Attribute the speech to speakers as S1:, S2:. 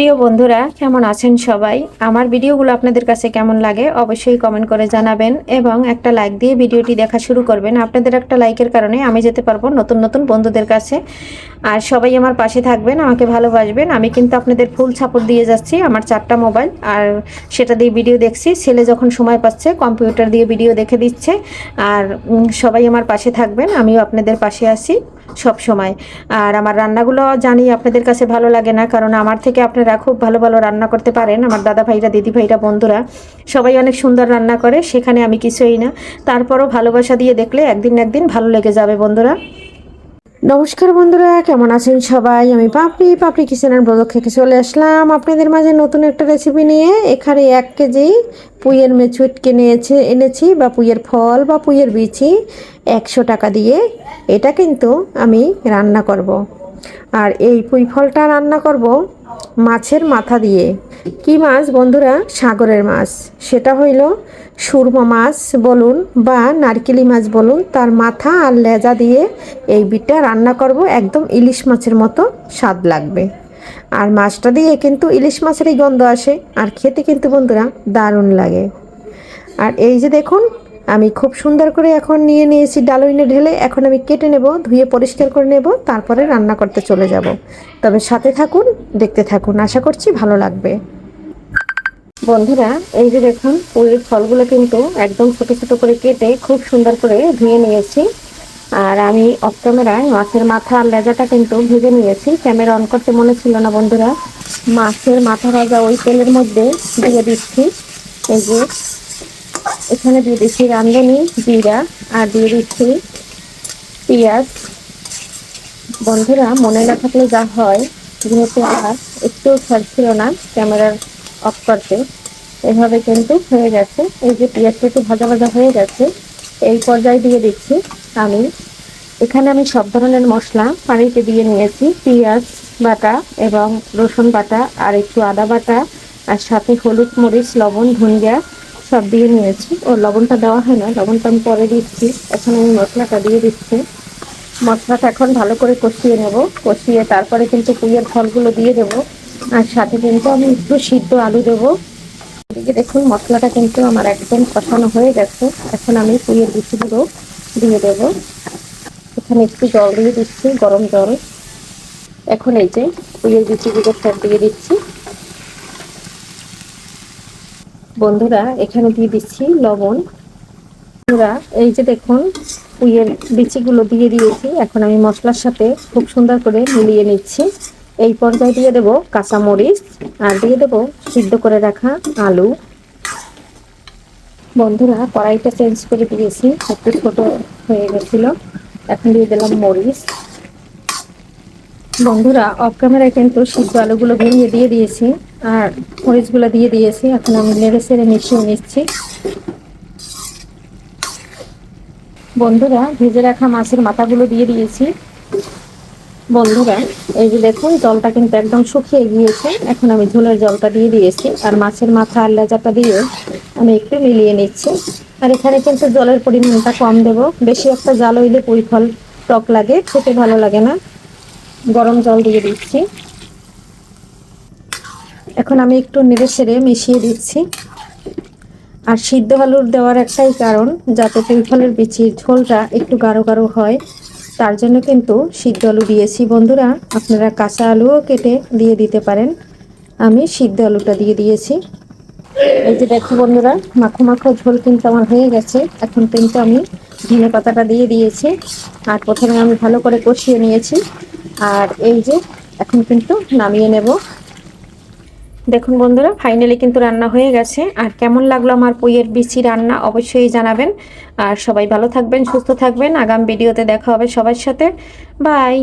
S1: প্রিয় বন্ধুরা, কেমন আছেন সবাই? আমার ভিডিওগুলো আপনাদের কাছে কেমন লাগে অবশ্যই কমেন্ট করে জানাবেন এবং একটা লাইক দিয়ে ভিডিওটি দেখা শুরু করবেন। আপনাদের একটা লাইকের কারণে আমি যেতে পারব নতুন নতুন বন্ধুদের কাছে। আর সবাই আমার পাশে থাকবেন, আমাকে ভালোবাসবেন। আমি কিন্তু আপনাদের ফুল সাপোর্ট দিয়ে যাচ্ছি আমার চারটা মোবাইল আর সেটা দিয়ে ভিডিও দেখছি। ছেলে যখন সময় পাচ্ছে কম্পিউটার দিয়ে ভিডিও দেখে দিচ্ছে। আর সবাই আমার পাশে থাকবেন, আমিও আপনাদের পাশে আছি। সব সময়। আর আমার রান্নাগুলো জানি আপনাদের কাছে ভালো লাগে না, কারণ আমার থেকে আপনারা খুব ভালো ভালো রান্না করতে পারেন। আমার দাদা ভাইরা দিদি ভাইরা বন্ধুরা সবাই অনেক সুন্দর রান্না করে, সেখানে আমি কিছুই না। তারপরও ভালোবাসা দিয়ে দেখলে একদিন একদিন ভালো লেগে যাবে বন্ধুরা। নমস্কার বন্ধুরা, কেমন আছেন সবাই? আমি পাপড়ি পাপড়ি কিচেনের ব্লগ থেকে চলে আসলাম। আপনাদের মাঝে নতুন একটা রেসিপি নিয়ে এখানে এক কেজি পুইয়ের মেচুট কিনে এনেছি, বা পুইয়ের ফল বা পুইয়ের বিচি একশো টাকা দিয়ে। এটা কিন্তু আমি রান্না করব। আর এই পুঁই ফলটা রান্না করব মাছের মাথা দিয়ে। কি মাছ বন্ধুরা? সাগরের মাছ। সেটা হইল সুরমা মাছ বলুন বা নারকেলি মাছ বলুন। তার মাথা আর লেজা দিয়ে এই বিটটা রান্না করব। একদম ইলিশ মাছের মতো স্বাদ লাগবে। আর মাছটা দিয়ে কিন্তু ইলিশ মাছেরই গন্ধ আসে। আর খেতে কিন্তু বন্ধুরা দারুণ লাগে। আর এই যে দেখুন আমি খুব সুন্দর করে এখন নিয়ে নিয়েছি ডালুইনে ঢেলে, এখন আমি কেটে নেব, ধুয়ে পরিষ্কার করে নেব, তারপরে রান্না করতে চলে যাব। তবে সাথে থাকুন, দেখতে থাকুন, আশা করছি ভালো লাগবে। বন্ধুরা, এই যে দেখুন পুরীর ফলগুলো কিন্তু একদম ছোট ছোট করে কেটে খুব সুন্দর করে ধুয়ে নিয়েছি। আর আমি অফ ক্যামেরায় মাছের মাথা আর লেজাটা কিন্তু ভেজে নিয়েছি। ক্যামেরা অন করতে মনে ছিল না বন্ধুরা। মাছের মাথা ভাজা ওই তেলের মধ্যে দিয়ে দিচ্ছি। এই যে এখানে দিয়ে দিচ্ছি রান্ধনি জিরা আর দিয়ে দিচ্ছি পেঁয়াজ। বন্ধুরা, মনে না থাকলে যা হয়, যেহেতু আমার একটু খেয়াল ছিল না ক্যামেরার অফ করতে, এভাবে কিন্তু হয়ে গেছে। এই যে পেঁয়াজটা একটু ভাজা ভাজা হয়ে গেছে, এই পর্যায়ে দিয়ে দিচ্ছি আমি। এখানে আমি সব ধরনের মশলা পানিতে দিয়ে নিয়েছি, পেঁয়াজ বাটা এবং রসুন বাটা আর একটু আদা বাটা, আর সাথে হলুদ মরিচ, লবণ, ধনিয়া সব দিয়ে নিয়েছি। ও লবণটা দেওয়া হয় না, লবণটা আমি পরে দিচ্ছি। এখন আমি মশলাটা দিয়ে দিচ্ছি। মশলাটা এখন ভালো করে কষিয়ে নেব। কষিয়ে তারপরে কিন্তু পুইয়ের ফলগুলো দিয়ে দেবো। আর সাথে কিন্তু আমি একটু সিদ্ধ আলু দেবো। এদিকে দেখুন, মশলাটা কিন্তু আমার একদম কষানো হয়ে গেছে। এখন আমি পুইয়ের বিচিগুলো দিয়ে দেবো। এখানে একটু জল দিয়ে দিচ্ছি, গরম জল। এখন এই যে পুইয়ের বিচিগুলো সব দিয়ে দিচ্ছি। বন্ধুরা, এখানে দিয়ে দিচ্ছি লবণ। বন্ধুরা, এই যে দেখুন, পুইয়ের বিচিগুলো দিয়ে দিয়েছি। এখন আমি মশলার সাথে খুব সুন্দর করে মিলিয়ে নিচ্ছি। এই পর্যায়ে দিয়ে দেব কাঁচামরিচ আর দিয়ে দেবো সিদ্ধ করে রাখা আলু। বন্ধুরা, কড়াইটা চেঞ্জ করে দিয়েছি, একটু ছোট হয়ে গেছিল। এখন দিয়ে দিলাম মরিচ। বন্ধুরা অফ ক্যামেরায় কিন্তু সিদ্ধ আলুগুলো ভেঙে দিয়ে দিয়েছি। আর মরিচগুলো দিয়ে দিয়েছি। এখন আমি নেড়ে সেড়ে মিশিয়ে নিচ্ছি। বন্ধুরা, ভেজে রাখা মাছের মাথাগুলো দিয়ে দিয়েছি। বন্ধুরা, এই যে দেখুন, জলটা কিন্তু একদম শুকিয়ে গিয়েছে। এখন আমি ঝোলের জলটা দিয়ে দিয়েছি। আর মাছের মাথা আর লেজাটা দিয়ে আমি একটু মিলিয়ে নিচ্ছি। আর এখানে কিন্তু জলের পরিমাণটা কম দেব। বেশি একটা জাল হইলে পুঁই ফল টক লাগে, খেতে ভালো লাগে না। গরম জল দিয়ে দিচ্ছি। এখন আমি একটু নেড়ে সেড়ে মিশিয়ে দিচ্ছি। আর সিদ্ধ আলুর দেওয়ার একটাই কারণ, যাতে পুঁই ফলের বিচির ঝোলটা একটু গাঢ় গাঢ় হয়, তার জন্য কিন্তু সিদ্ধ আলু দিয়েছি। বন্ধুরা, আপনারা কাঁচা আলুও কেটে দিয়ে দিতে পারেন। আমি সিদ্ধ আলুটা দিয়ে দিয়েছি। এই যে দেখো বন্ধুরা, মাখো মাখো ঝোল কিন্তু আমার হয়ে গেছে। এখন কিন্তু আমি ধনে পাতাটা দিয়ে দিয়েছি। আর প্রথমে আমি ভালো করে কষিয়ে নিয়েছি। আর এই যে, এখন কিন্তু নামিয়ে নেব। দেখুন বন্ধুরা ফাইনালি কিন্তু রান্না হয়ে গেছে। আর কেমন লাগল আমার পইয়ের বিচি রান্না অবশ্যই জানাবেন। আর সবাই ভালো থাকবেন, সুস্থ থাকবেন। আগাম ভিডিওতে দেখা হবে সবার সাথে। বাই